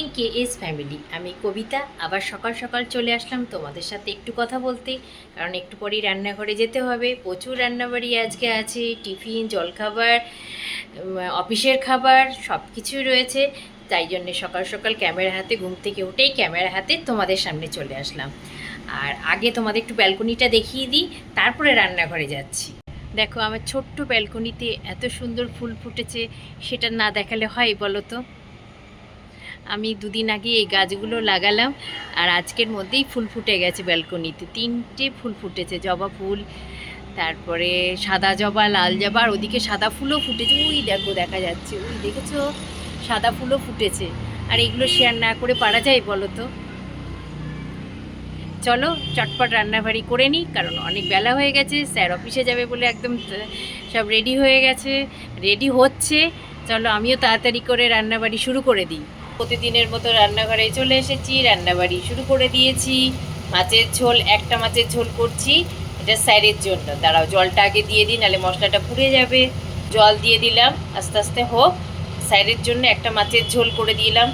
Morning K S family আমি কবিতা, আবার সকাল সকাল চলে আসলাম তোমাদের সাথে একটু কথা বলতে, কারণ একটু পরেই রান্নাঘরে যেতে হবে। প্রচুর রান্নাবাড়ি আজকে আছে, টিফিন, জলখাবার অফিসের খাবার সব কিছুই রয়েছে। তাই জন্যে সকাল সকাল ক্যামেরা হাতে, ঘুম থেকে উঠেই ক্যামেরা হাতে তোমাদের সামনে চলে আসলাম। আর আগে তোমাদের একটু ব্যালকনিটা দেখিয়ে দিই, তারপরে রান্নাঘরে যাচ্ছি। দেখো, আমার ছোট্ট ব্যালকনিতে এত সুন্দর ফুল ফুটেছে, সেটা না দেখালে হয় বলো তো? আমি দুদিন আগে এই গাছগুলো লাগালাম আর আজকের মধ্যেই ফুল ফুটে গেছে ব্যালকনিতে। তিনটে ফুল ফুটেছে, জবা ফুল, তারপরে সাদা জবা, লাল জবা আর ওদিকে সাদা ফুলও ফুটেছে। ওই দেখো, দেখা যাচ্ছে। ওই দেখেছ? সাদা ফুলও ফুটেছে। আর এগুলো শেয়ার না করে পারা যায় বলো তো? চলো, চটপট রান্নাবাড়ি করে নিই, কারণ অনেক বেলা হয়ে গেছে। স্যার অফিসে যাবে বলে একদম সব রেডি হয়ে গেছে রেডি হচ্ছে। চলো, আমিও তাড়াতাড়ি করে রান্নাবাড়ি শুরু করে দিই। প্রতিদিনের মতো রান্নাঘরে চলে এসেছি, রান্নাবাড়ি শুরু করে দিয়েছি। মাছের ঝোল, একটা মাছের ঝোল করছি, এটা স্যারের জন্য। দাঁড়াও, জলটা আগে দিয়ে দিই নাহলে মশলাটা পুড়ে যাবে। জল দিয়ে দিলাম, আস্তে আস্তে হোক। স্যারের জন্য একটা মাছের ঝোল করে দিলাম।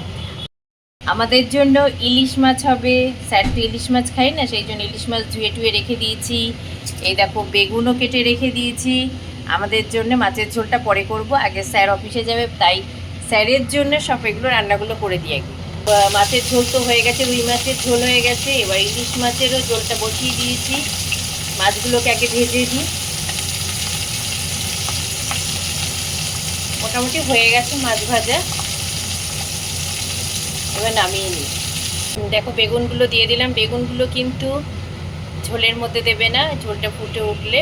আমাদের জন্য ইলিশ মাছ হবে। স্যার তো ইলিশ মাছ খাই না, সেই জন্য ইলিশ মাছ ধুয়ে টুয়ে রেখে দিয়েছি। এই দেখো, বেগুনও কেটে রেখে দিয়েছি। আমাদের জন্য মাছের ঝোলটা পরে করব। আগে স্যার অফিসে যাবে, তাই স্যারের জন্য সব এগুলো রান্নাগুলো করে দিয়ে আহ, মাছের ঝোল তো হয়ে গেছে রুই মাছের ঝোল হয়ে গেছে এবার ইলিশ মাছেরও ঝোলটা বসিয়ে দিয়েছি। মাছগুলোকে আগে ভেজে দিই মোটামুটি হয়ে গেছে মাছ ভাজা। এবার নামিয়ে নিই। দেখো বেগুনগুলো দিয়ে দিলাম। বেগুনগুলো কিন্তু ঝোলের মধ্যে দেবে না ঝোলটা ফুটে উঠলে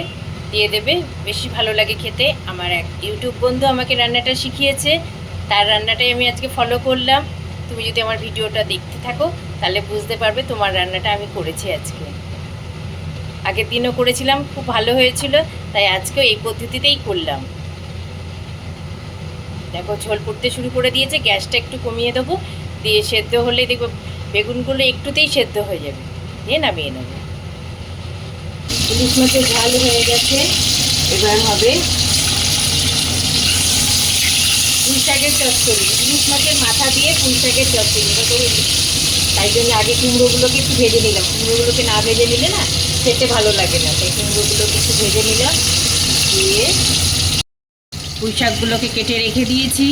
দিয়ে দেবে। বেশি ভালো লাগে খেতে। আমার এক ইউটিউব বন্ধু আমাকে রান্নাটা শিখিয়েছে। তার রান্নাটাই আমি আজকে ফলো করলাম। তুমি যদি আমার ভিডিওটা দেখতে থাকো, তাহলে বুঝতে পারবে তোমার রান্নাটা আমি করেছি আজকে। আগের দিনও করেছিলাম, খুব ভালো হয়েছিল, তাই আজকেও এই পদ্ধতিতেই করলাম। দেখো, ঝোল পড়তে শুরু করে দিয়েছে, গ্যাসটা একটু কমিয়ে দেবো, দিয়ে সেদ্ধ হলে দেখব বেগুনগুলো একটুতেই সেদ্ধ হয়ে যাবে, দিয়ে নামিয়ে নেব। ঝাল হয়ে গেছে, এবার হবে পুঁই শাকের চচ্চড়ি, ইলিশ মাছের মাথা দিয়ে পুঁই শাকের চচ্চড়ি এবার করে তাই জন্য আগে কুমড়োগুলোকে একটু ভেজে নিলাম। কুমড়োগুলোকে না ভেজে নিলে না খেতে ভালো লাগে না। তাই কুমড়োগুলোকে একটু ভেজে নিলাম। দিয়ে পুঁই শাকগুলোকে কেটে রেখে দিয়েছি।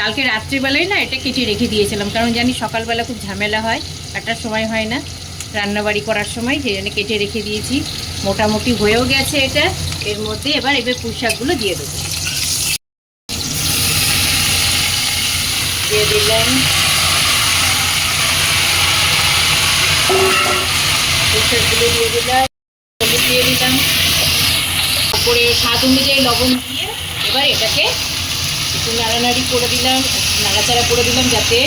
কালকে রাত্রিবেলায় না এটা কেটে রেখে দিয়েছিলাম। কারণ জানি সকালবেলা খুব ঝামেলা হয় কাটার সময় হয় না। রান্নাবাড়ি করার সময় যে জন্য কেটে রেখে দিয়েছি। মোটামুটি হয়েও গেছে এটা। এর মধ্যে এবার এবার পুঁই শাকগুলো দিয়ে দেবো। দিয়ে দিলেন। পুঁই দিয়ে দিলাম, হলুদ দিয়ে দিলাম। তারপরে স্বাদ অনুযায়ী লবণ দিয়ে এবার এটাকে একটু নাড়ানাড়ি করে দিলাম নাড়াচাড়া করে দিলাম যাতে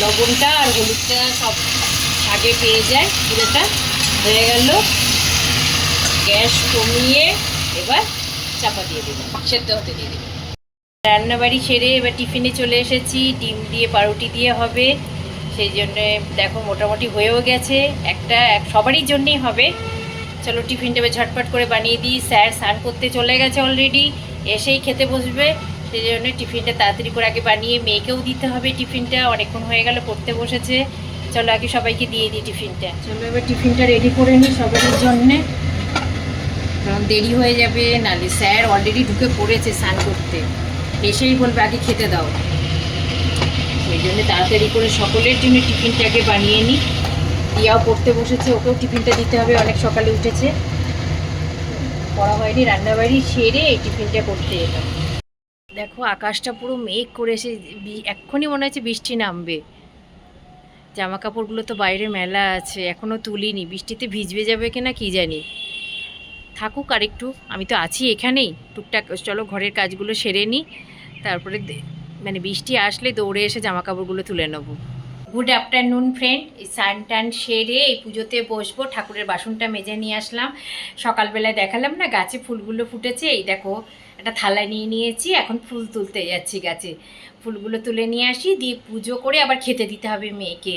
লবণটা আর হলুদটা সব আগে পেয়ে যায়। পুরোটা হয়ে গেল। গ্যাস কমিয়ে এবার চাপা দিয়ে দিলাম, সেদ্ধ হতে দিয়ে দিলাম। রান্নাবাড়ি সেরে এবার টিফিনে চলে এসেছি। ডিম দিয়ে পাউরুটি দিয়ে হবে। সেই জন্যে দেখো মোটামুটি হয়েও গেছে। একটা এক সবারই জন্যেই হবে। চলো টিফিনটা ঝটপট করে বানিয়ে দিই। স্যার স্নান করতে চলে গেছে অলরেডি এসেই খেতে বসবে। সেই জন্য টিফিনটা তাড়াতাড়ি করে আগে বানিয়ে মেয়েকেও দিতে হবে টিফিনটা। অনেকক্ষণ হয়ে গেল পড়তে বসেছে। চলো আগে সবাইকে দিয়ে দিই টিফিনটা। চলো এবার টিফিনটা রেডি করে নিই সবারই জন্যে। কারণ দেরি হয়ে যাবে নালে স্যার অলরেডি ঢুকে পড়েছে স্নান করতে। এসেই বলবে, আগে খেতে দাও। সেই জন্য তাড়াতাড়ি করে সকলের জন্য টিফিনটাকে বানিয়ে নিই দিয়াও পড়তে বসেছে, ওকেও টিফিনটা দিতে হবে, অনেক সকালে উঠেছে। পড়া হয়নি, রান্নাবাড়ি সেরে এই টিফিনটা করতে যেতাম দেখো, আকাশটা পুরো মেঘ করে এসে এক্ষুনি মনে হচ্ছে বৃষ্টি নামবে। জামা কাপড়গুলো তো বাইরে মেলা আছে এখনও তুলিনি। বৃষ্টিতে ভিজবে যাবে কিনা কি জানি। থাকুক আর একটু আমি তো আছি এখানেই। টুকটাক, চলো ঘরের কাজগুলো সেরে নিই তারপরে মানে বৃষ্টি আসলে দৌড়ে এসে জামা কাপড়গুলো তুলে নেব। গুড আফটারনুন ফ্রেন্ড এই সান টান সেরে এই পুজোতে বসবো। ঠাকুরের বাসনটা মেজে নিয়ে আসলাম। সকালবেলায় দেখালাম না, গাছে ফুলগুলো ফুটেছে। এই দেখো, একটা থালা নিয়ে নিয়েছি। এখন ফুল তুলতে যাচ্ছি গাছে। ফুলগুলো তুলে নিয়ে আসি। দিয়ে পুজো করে আবার খেতে দিতে হবে মেয়েকে।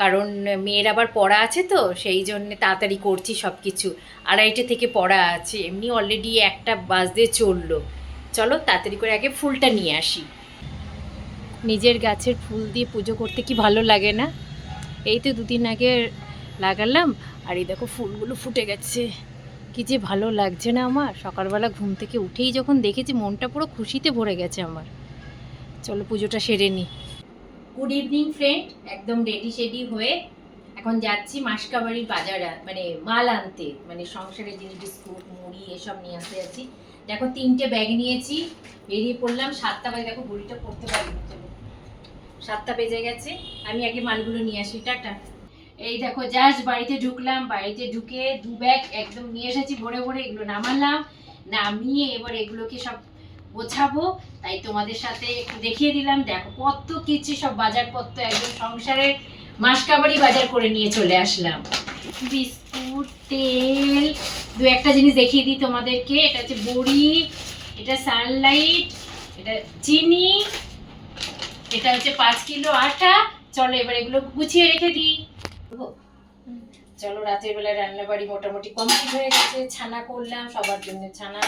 কারণ মেয়ের আবার পড়া আছে তো, সেই জন্যে তাড়াতাড়ি করছি সব কিছু আড়াইটে থেকে পড়া আছে। এমনি অলরেডি একটা বাজতে চলল। চলো তাড়াতাড়ি করে আগে ফুলটা নিয়ে আসি। নিজের গাছের ফুল দিয়ে পুজো করতে কি ভালো লাগে না? এই তো দুদিন আগে লাগালাম, আর এই দেখো ফুলগুলো ফুটে গেছে। কি যে ভালো লাগছে না আমার। সকালবেলা ঘুম থেকে উঠেই যখন দেখেছি, মনটা পুরো খুশিতে ভরে গেছে আমার। চলো পুজোটা সেরে নিই গুড ইভিনিং ফ্রেন্ড একদম রেডি শেডি হয়ে এখন যাচ্ছি মাসকাবাড়ির বাজারে মানে মাল আনতে মানে সংসারের জিনিস, বিস্কুট, মুড়ি, এসব নিয়ে আসতে যাচ্ছি। দেখো, তিনটে ব্যাগ নিয়েছি। বেরিয়ে পড়লাম, সাতটা বাজে। দেখো ঘড়িটা পড়তে পারি সাতটা বেজে গেছে। আমি আগে মালগুলো নিয়ে আসি। টাটা। এই দেখো জাস্ট বাড়িতে ঢুকলাম। বাড়িতে ঢুকে দু ব্যাগ একদম নিয়ে এসেছি ভরে ভরে। এগুলো নামালাম। নামিয়ে এবার এগুলোকে সব গোছাবো। তাই তোমাদের সাথে একটু দেখিয়ে দিলাম। দেখো, কত কিছু সব বাজারপত্র একদম সংসারের মাসকাবাড়ি বাজার করে নিয়ে চলে আসলাম। বিস্কুট, তেল দু একটা জিনিস দেখিয়ে দিই তোমাদেরকে। এটা হচ্ছে বড়ি, এটা সানলাইট এটা চিনি, এটা হচ্ছে পাঁচ কিলো আটা। চলো এবার এগুলো গুছিয়ে রেখে দিই। চলো রাতের বেলা রান্না বাড়ি মোটামুটি কমপ্লিট হয়ে গেছে। ছানা করলাম, সবার জন্য ছানা।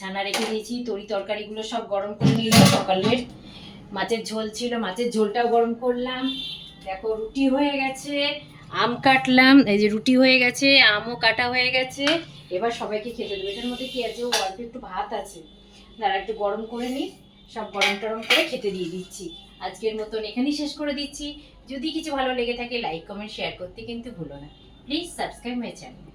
ছানা রেখে দিয়েছি। তরি তরকারিগুলো সব গরম করে নিলাম। সকালের মাছের ঝোল ছিল, মাছের ঝোলটাও গরম করলাম। দেখো রুটি হয়ে গেছে। আম কাটলাম, এই যে রুটি হয়ে গেছে, আমও কাটা হয়ে গেছে। এবার সবাইকে খেতে দেবো। এটার মধ্যে কি আছে? অল্প একটু ভাত আছে। দাঁড়া, একটু গরম করে নিই সব গরম টরম করে খেতে দিয়ে দিচ্ছি। আজকের মতন এখানেই শেষ করে দিচ্ছি। যদি কিছু ভালো লেগে থাকে লাইক কমেন্ট শেয়ার করতে কিন্তু ভুলো না। Please subscribe my channel